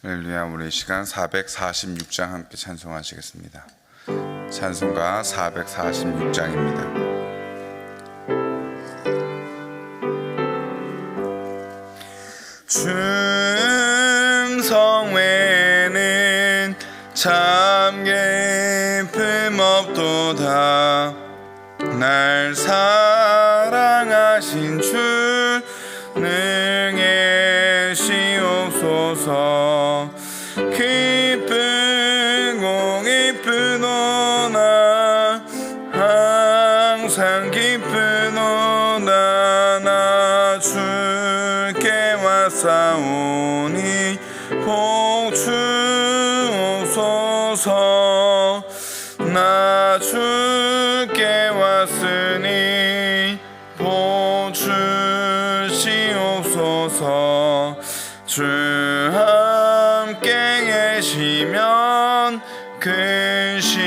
할렐루야 우리 이 시간 446장 함께 찬송하시겠습니다. 찬송가 446장입니다. 충성외는 참 깊음 없도다 날 사랑하신 주 능에 시옵소서 계시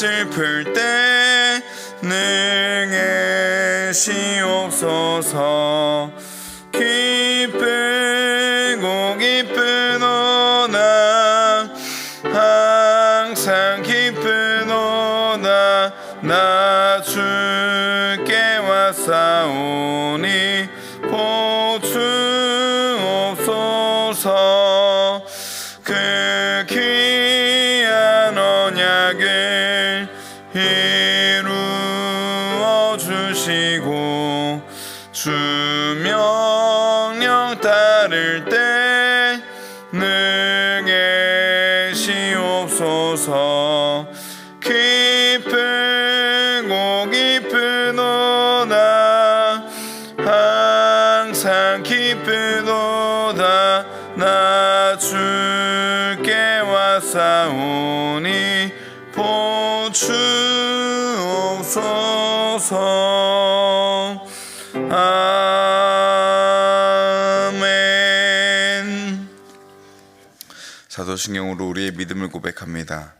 슬플 때 능에 시옵소서 기쁘 기쁘고 기쁘노나 항상 기쁘도다. 나 주께 왔사오니 복 주옵소서. 아멘. 사도신경으로 우리의 믿음을 고백합니다.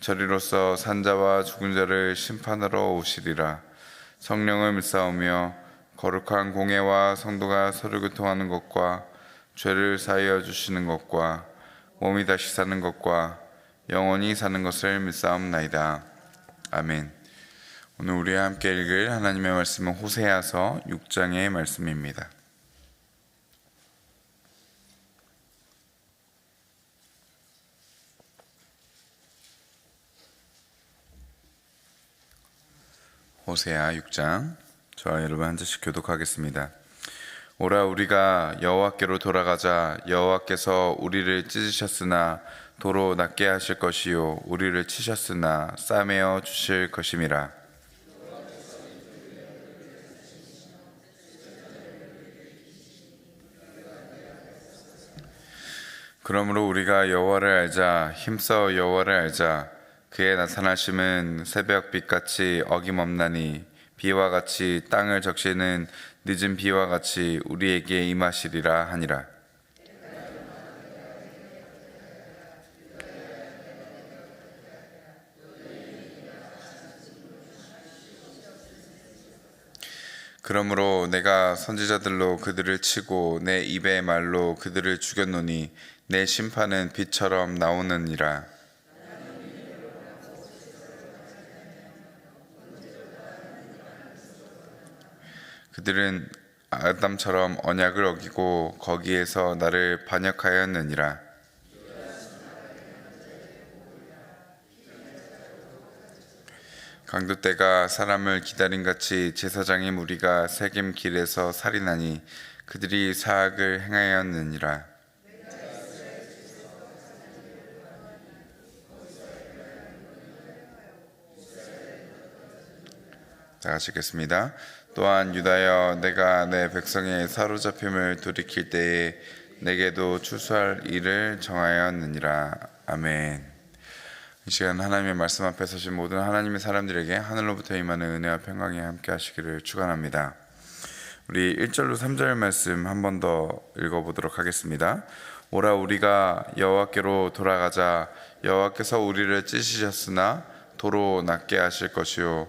저리로서 산자와 죽은 자를 심판하러 오시리라. 성령을 믿사오며 거룩한 공예와 성도가 서로 교통하는 것과 죄를 사하여 주시는 것과 몸이 다시 사는 것과 영원히 사는 것을 믿사옵나이다. 아멘. 오늘 우리와 함께 읽을 하나님의 말씀은 호세아서 6장의 말씀입니다 호세아 6장. 저와 여러분 한 절씩 교독하겠습니다. 오라 우리가 여호와께로 돌아가자. 여호와께서 우리를 찢으셨으나 도로 낫게 하실 것이요 우리를 치셨으나 싸매어 주실 것임이라. 그러므로 우리가 여호와를 알자 힘써 여호와를 알자 그의 나타나심은 새벽 빛같이 어김없나니 비와 같이 땅을 적시는 늦은 비와 같이 우리에게 임하시리라 하니라. 그러므로 내가 선지자들로 그들을 치고 내 입의 말로 그들을 죽였노니 내 심판은 빛처럼 나오느니라 그들은 아담처럼 언약을 어기고 거기에서 나를 반역하였느니라. 강도 때가 사람을 기다린 같이 제사장의 무리가 세겜 길에서 살인하니 그들이 사악을 행하였느니라. 다 같이 읽겠습니다. 또한 유다여 내가 내 백성의 사로잡힘을 돌이킬 때에 내게도 추수할 일을 정하였느니라. 아멘. 이 시간 하나님의 말씀 앞에 서신 모든 하나님의 사람들에게 하늘로부터 임하는 은혜와 평강이 함께 하시기를 축원합니다. 우리 1절로 3절 말씀 한 번 더 읽어 보도록 하겠습니다. 오라 우리가 여호와께로 돌아가자 여호와께서 우리를 찢으셨으나 도로 낫게 하실 것이요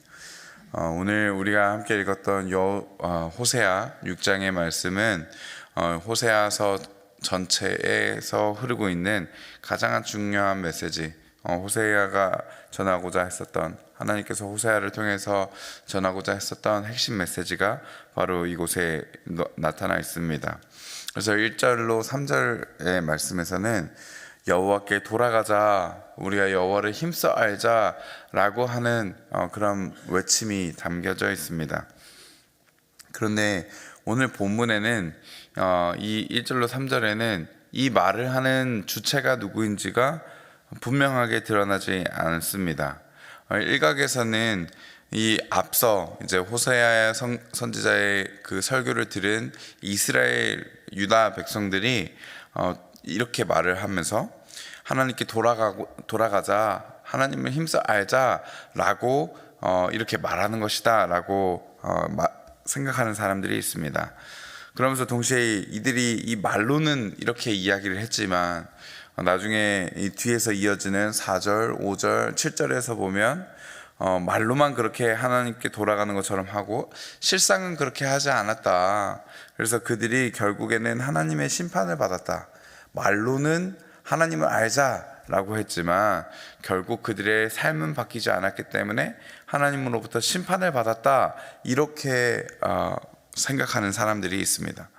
어, 오늘 우리가 함께 읽었던 여, 어, 호세아 6장의 말씀은 어, 호세아서 전체에서 흐르고 있는 가장 중요한 메시지 어, 호세아가 전하고자 했었던 하나님께서 호세아를 통해서 전하고자 했었던 핵심 메시지가 바로 이곳에 너- 나타나 있습니다. 그래서 1절로 3절의 말씀에서는 여호와께 돌아가자 우리가 여호와를 힘써 알자라고 하는 어, 그런 외침이 담겨져 있습니다. 그런데 오늘 본문에는 어, 이 1절로 3절에는 이 말을 하는 주체가 누구인지가 분명하게 드러나지 않습니다. 어, 일각에서는 이 앞서 이제 호세아 선- 선지자의 그 설교를 들은 이스라엘 유다 백성들이 어, 이렇게 말을 하면서 하나님께 돌아가고 돌아가자 하나님을 힘써 알자라고 어, 이렇게 말하는 것이다라고 어, 마- 생각하는 사람들이 있습니다. 그러면서 동시에 이들이 이 말로는 이렇게 이야기를 했지만 어, 나중에 이 뒤에서 이어지는 4절, 5절, 7절에서 보면 어, 말로만 그렇게 하나님께 돌아가는 것처럼 하고 실상은 그렇게 하지 않았다. 그래서 그들이 결국에는 하나님의 심판을 받았다. 말로는 하나님을 알자라고 했지만 결국 그들의 삶은 바뀌지 않았기 때문에 하나님으로부터 심판을 받았다. 이렇게 어, 생각하는 사람들이 있습니다.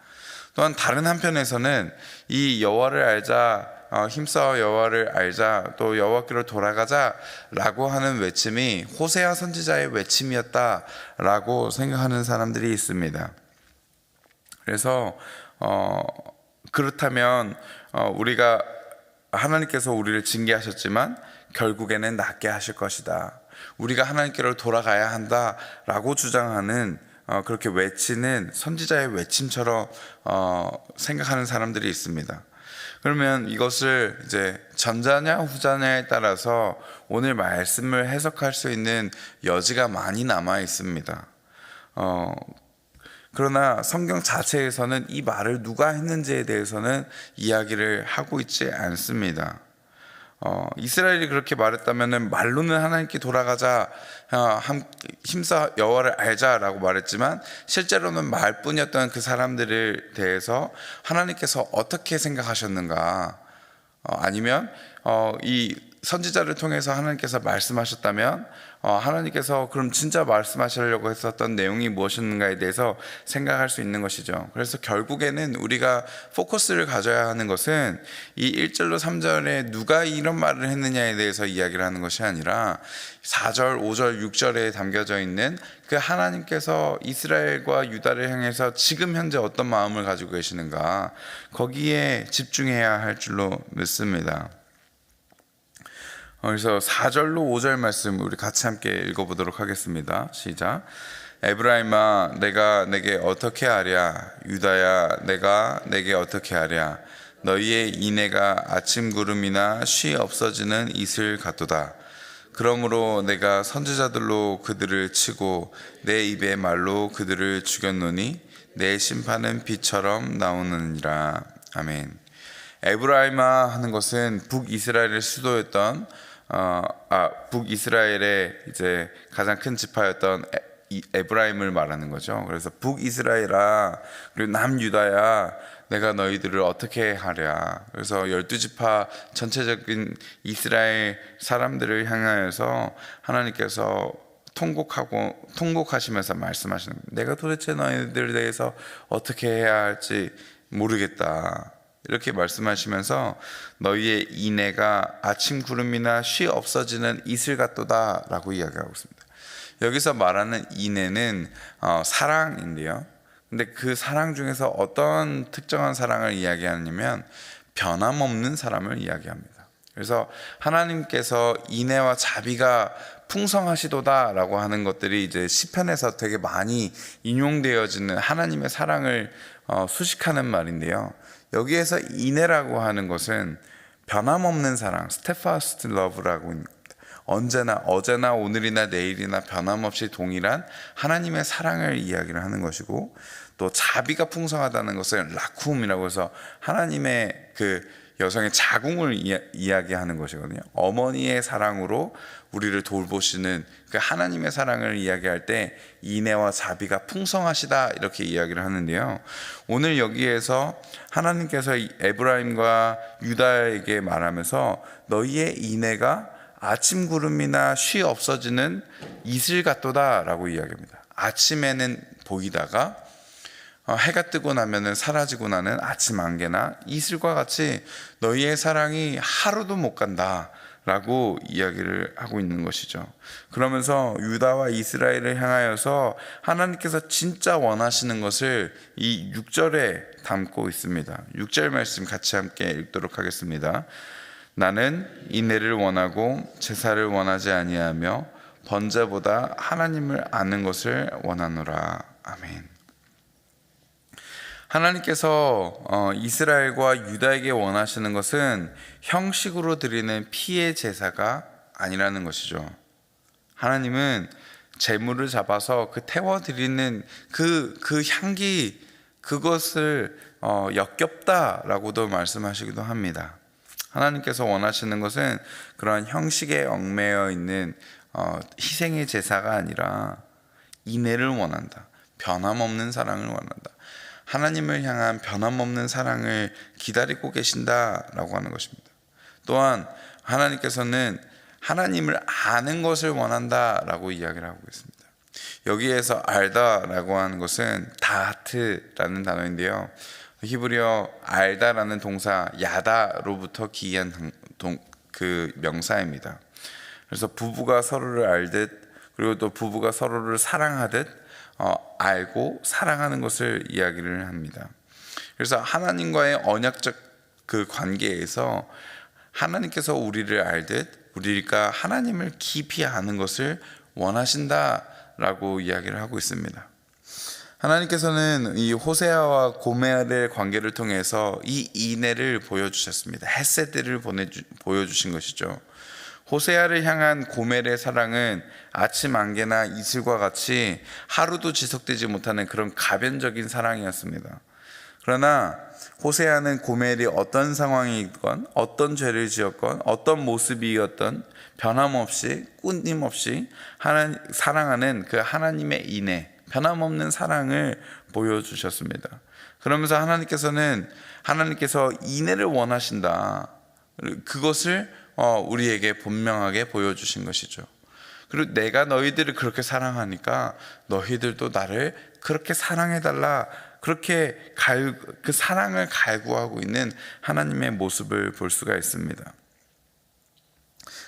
또한 다른 한편에서는 이 여호와를 알자 어, 힘써 여호와를 알자 또 여호와께로 돌아가자라고 하는 외침이 호세아 선지자의 외침이었다라고 생각하는 사람들이 있습니다. 그래서 어, 그렇다면 어, 우리가 하나님께서 우리를 징계하셨지만 결국에는 낫게 하실 것이다. 우리가 하나님께로 돌아가야 한다라고 주장하는 어, 그렇게 외치는 선지자의 외침처럼 어, 생각하는 사람들이 있습니다. 그러면 이것을 이제 전자냐 후자냐에 따라서 오늘 말씀을 해석할 수 있는 여지가 많이 남아 있습니다. 어, 그러나 성경 자체에서는 이 말을 누가 했는지에 대해서는 이야기를 하고 있지 않습니다. 어, 이스라엘이 그렇게 말했다면 말로는 하나님께 돌아가자, 어, 함- 힘써 여호와를 알자라고 말했지만 실제로는 말뿐이었던 그 사람들을 대해서 하나님께서 어떻게 생각하셨는가? 어, 아니면 어, 이 선지자를 통해서 하나님께서 말씀하셨다면 어, 하나님께서 그럼 진짜 말씀하시려고 했었던 내용이 무엇인가에 대해서 생각할 수 있는 것이죠. 그래서 결국에는 우리가 포커스를 가져야 하는 것은 이 1절로 3절에 누가 이런 말을 했느냐에 대해서 이야기를 하는 것이 아니라 4절, 5절, 6절에 담겨져 있는 그 하나님께서 이스라엘과 유다를 향해서 지금 현재 어떤 마음을 가지고 계시는가 거기에 집중해야 할 줄로 믿습니다. 어, 그래서 4절로 5절 말씀 우리 같이 함께 읽어보도록 하겠습니다. 시작. 에브라임아 내가 내게 어떻게 하랴 유다야 내가 내게 어떻게 하랴 너희의 인애가 아침 구름이나 쉬 없어지는 이슬 같도다 그러므로 내가 선지자들로 그들을 치고 내 입의 말로 그들을 죽였노니 내 심판은 비처럼 나오느니라 아멘. 에브라임아 하는 것은 북이스라엘의 수도였던 어, 아, 북이스라엘의 이제 가장 큰 지파였던 에, 이- 에브라임을 말하는 거죠. 그래서 북이스라엘아 그리고 남유다야 내가 너희들을 어떻게 하랴. 그래서 열두 지파 전체적인 이스라엘 사람들을 향하여서 하나님께서 통곡하고 통곡하시면서 말씀하시는. 내가 도대체 너희들에 대해서 어떻게 해야 할지 모르겠다. 이렇게 말씀하시면서 너희의 인애가 아침 구름이나 쉬 없어지는 이슬 같도다라고 이야기하고 있습니다. 여기서 말하는 인애는 어, 사랑인데요. 근데 그 사랑 중에서 어떤 특정한 사랑을 이야기하냐면 변함없는 사람을 이야기합니다. 그래서 하나님께서 인애와 자비가 풍성하시도다라고 하는 것들이 이제 시편에서 되게 많이 인용되어지는 하나님의 사랑을 어, 수식하는 말인데요. 여기에서 인애라고 하는 것은 변함없는 사랑, love라고 있는 겁니다. 언제나 어제나 오늘이나 내일이나 변함없이 동일한 하나님의 사랑을 이야기를 하는 것이고 또 자비가 풍성하다는 것은 라쿰이라고 해서 하나님의 그 여성의 자궁을 이야, 이야 기하는 것이거든요. 어머니의 사랑으로 우리를 돌보시는 그 하나님의 사랑을 이야기할 때 인애와 자비가 풍성하시다 이렇게 이야기를 하는데요. 오늘 여기에서 하나님께서 이 에브라임과 유다에게 말하면서 너희의 인애가 아침 구름이나 쉬 없어지는 이슬 같도다라고 이야기합니다. 아침에는 보이다가 어, 해가 뜨고 나면은 사라지고 나는 아침 안개나 이슬과 같이 너희의 사랑이 하루도 못 간다 라고 이야기를 하고 있는 것이죠. 그러면서 유다와 이스라엘을 향하여서 하나님께서 진짜 원하시는 것을 이 6절에 담고 있습니다. 6절 말씀 같이 함께 읽도록 하겠습니다. 나는 인애를 원하고 제사를 원하지 아니하며 번제보다 하나님을 아는 것을 원하노라. 아멘. 하나님께서 어, 이스라엘과 유다에게 원하시는 것은 형식으로 드리는 피의 제사가 아니라는 것이죠. 하나님은 재물을 잡아서 그 태워 드리는 그 그 향기 그것을 어, 역겹다라고도 말씀하시기도 합니다. 하나님께서 원하시는 것은 그러한 형식에 얽매여 있는 어, 희생의 제사가 아니라 인애를 원한다. 변함없는 사랑을 원한다. 하나님을 향한 변함없는 사랑을 기다리고 계신다라고 하는 것입니다. 또한 하나님께서는 하나님을 아는 것을 원한다라고 이야기를 하고 있습니다. 여기에서 알다라고 하는 것은 다하트라는 단어인데요. 히브리어 알다라는 동사 야다로부터 기이한 동- 동- 그 명사입니다. 그래서 부부가 서로를 알듯 그리고 또 부부가 서로를 사랑하듯 어, 알고 사랑하는 것을 이야기를 합니다. 그래서 하나님과의 언약적 그 관계에서 하나님께서 우리를 알듯 우리가 하나님을 깊이 아는 것을 원하신다라고 이야기를 하고 있습니다. 하나님께서는 이 호세아와 고메아의 관계를 통해서 이 인애를 보여주셨습니다. 헤세드를 보내주, 보여주신 것이죠. 호세아를 향한 고멜의 사랑은 아침 안개나 이슬과 같이 하루도 지속되지 못하는 그런 가변적인 사랑이었습니다. 그러나 호세아는 고멜이 어떤 상황이건 어떤 죄를 지었건 어떤 모습이었던 변함없이 끊임없이 하나 사랑하는 그 하나님의 인애 변함없는 사랑을 보여주셨습니다. 그러면서 하나님께서는 하나님께서 인애를 원하신다. 그것을 어, 우리에게 분명하게 보여주신 것이죠. 그리고 내가 너희들을 그렇게 사랑하니까 너희들도 나를 그렇게 사랑해달라. 그렇게 갈, 그 사랑을 갈구하고 있는 하나님의 모습을 볼 수가 있습니다.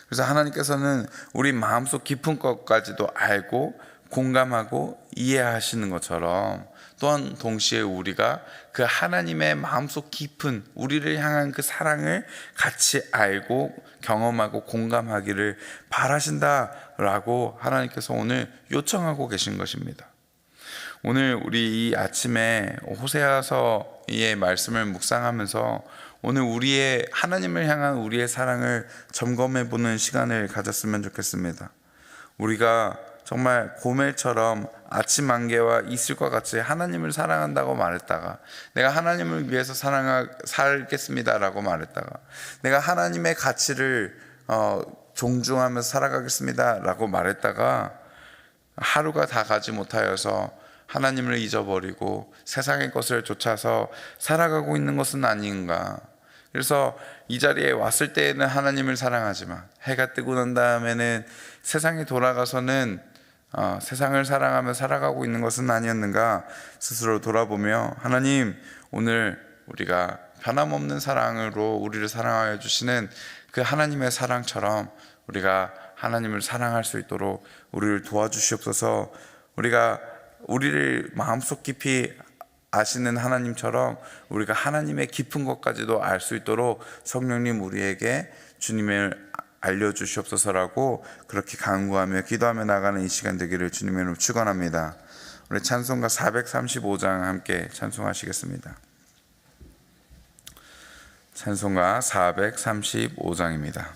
그래서 하나님께서는 우리 마음속 깊은 것까지도 알고 공감하고 이해하시는 것처럼 또한 동시에 우리가 그 하나님의 마음속 깊은 우리를 향한 그 사랑을 같이 알고 경험하고 공감하기를 바라신다라고 하나님께서 오늘 요청하고 계신 것입니다. 오늘 우리 이 아침에 호세아서의 말씀을 묵상하면서 오늘 우리의 하나님을 향한 우리의 사랑을 점검해 보는 시간을 가졌으면 좋겠습니다. 우리가 정말 고멜처럼 아침 안개와 이슬과 같이 하나님을 사랑한다고 말했다가 내가 하나님을 위해서 사랑하 살겠습니다라고 말했다가 내가 하나님의 가치를 어, 존중하면서 살아가겠습니다라고 말했다가 하루가 다 가지 못하여서 하나님을 잊어버리고 세상의 것을 쫓아서 살아가고 있는 것은 아닌가. 그래서 이 자리에 왔을 때에는 하나님을 사랑하지만 해가 뜨고 난 다음에는 세상에 돌아가서는 어, 세상을 사랑하며 살아가고 있는 것은 아니었는가 스스로 돌아보며 하나님 오늘 우리가 변함없는 사랑으로 우리를 사랑하여 주시는 그 하나님의 사랑처럼 우리가 하나님을 사랑할 수 있도록 우리를 도와주시옵소서. 우리가 우리를 마음속 깊이 아시는 하나님처럼 우리가 하나님의 깊은 것까지도 알 수 있도록 성령님 우리에게 주님을 알려주시옵소서라고 그렇게 간구하며 기도하며 나가는 이 시간 되기를 주님의 이름으로 축원합니다. 우리 찬송가 435장 함께 찬송하시겠습니다. 찬송가 435장입니다.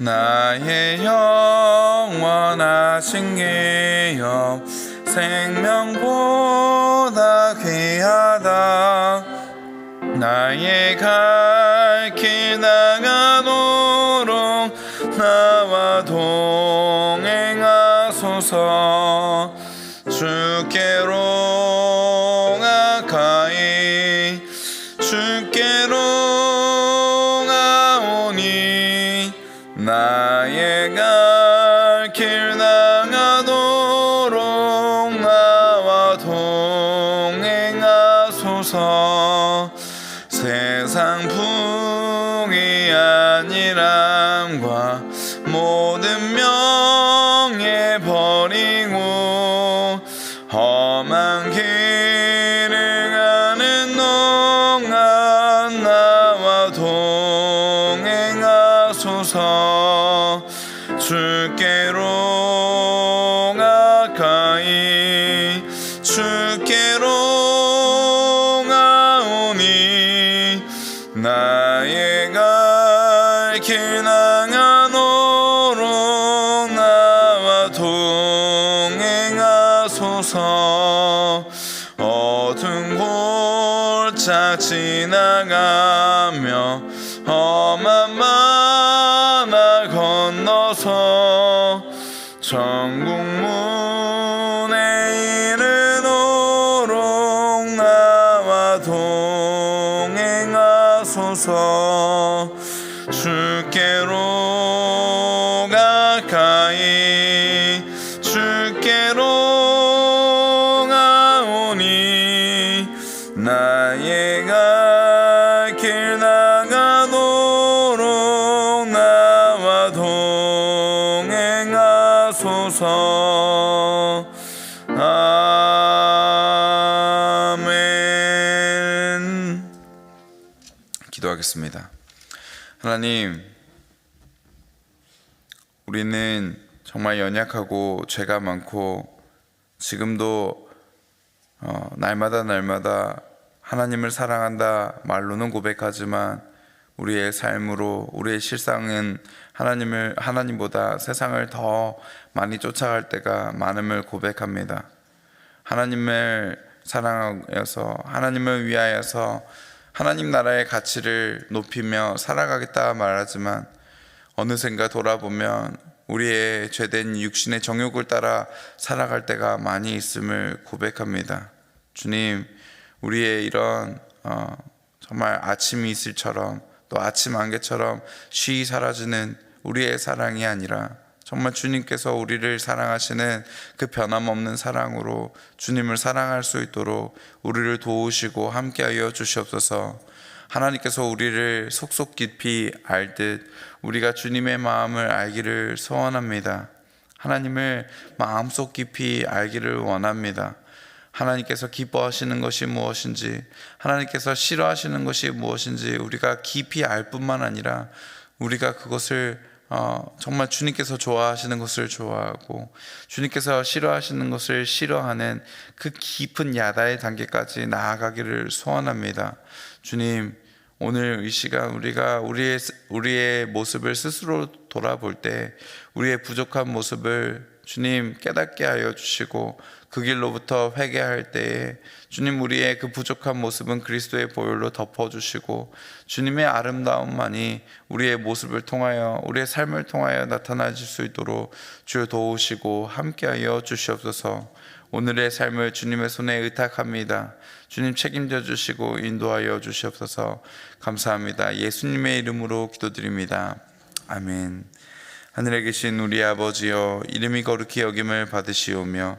나의 영원하신 기업 생명보다 귀하다. 나의 갈 모 지나가며 험한 바다 건너서 기도하겠습니다 하나님 우리는 정말 연약하고 죄가 많고 지금도 어, 날마다 날마다 하나님을 사랑한다 말로는 고백하지만 우리의 삶으로 우리의 실상은 하나님을 하나님보다 세상을 더 많이 쫓아갈 때가 많음을 고백합니다. 하나님을 사랑하여서 하나님을 위하여서 하나님 나라의 가치를 높이며 살아가겠다 말하지만 어느샌가 돌아보면 우리의 죄된 육신의 정욕을 따라 살아갈 때가 많이 있음을 고백합니다. 주님, 우리의 이런 어, 정말 아침 이슬처럼 또 아침 안개처럼 쉬이 사라지는 우리의 사랑이 아니라 정말 주님께서 우리를 사랑하시는 그 변함없는 사랑으로 주님을 사랑할 수 있도록 우리를 도우시고 함께하여 주시옵소서. 하나님께서 우리를 속속 깊이 알듯 우리가 주님의 마음을 알기를 소원합니다. 하나님을 마음속 깊이 알기를 원합니다. 하나님께서 기뻐하시는 것이 무엇인지, 하나님께서 싫어하시는 것이 무엇인지 우리가 깊이 알 뿐만 아니라 우리가 그것을 어, 정말 주님께서 좋아하시는 것을 좋아하고 주님께서 싫어하시는 것을 싫어하는 그 깊은 야다의 단계까지 나아가기를 소원합니다. 주님, 오늘 이 시간 우리가 우리의 우리의 모습을 스스로 돌아볼 때 우리의 부족한 모습을 주님 깨닫게 하여 주시고 그 길로부터 회개할 때에 주님 우리의 그 부족한 모습은 그리스도의 보혈로 덮어 주시고 주님의 아름다움만이 우리의 모습을 통하여 우리의 삶을 통하여 나타나질 수 있도록 주여 도우시고 함께하여 주시옵소서. 오늘의 삶을 주님의 손에 의탁합니다. 주님 책임져 주시고 인도하여 주시옵소서. 감사합니다. 예수님의 이름으로 기도드립니다. 아멘. 하늘에 계신 우리 아버지여 이름이 거룩히 여김을 받으시오며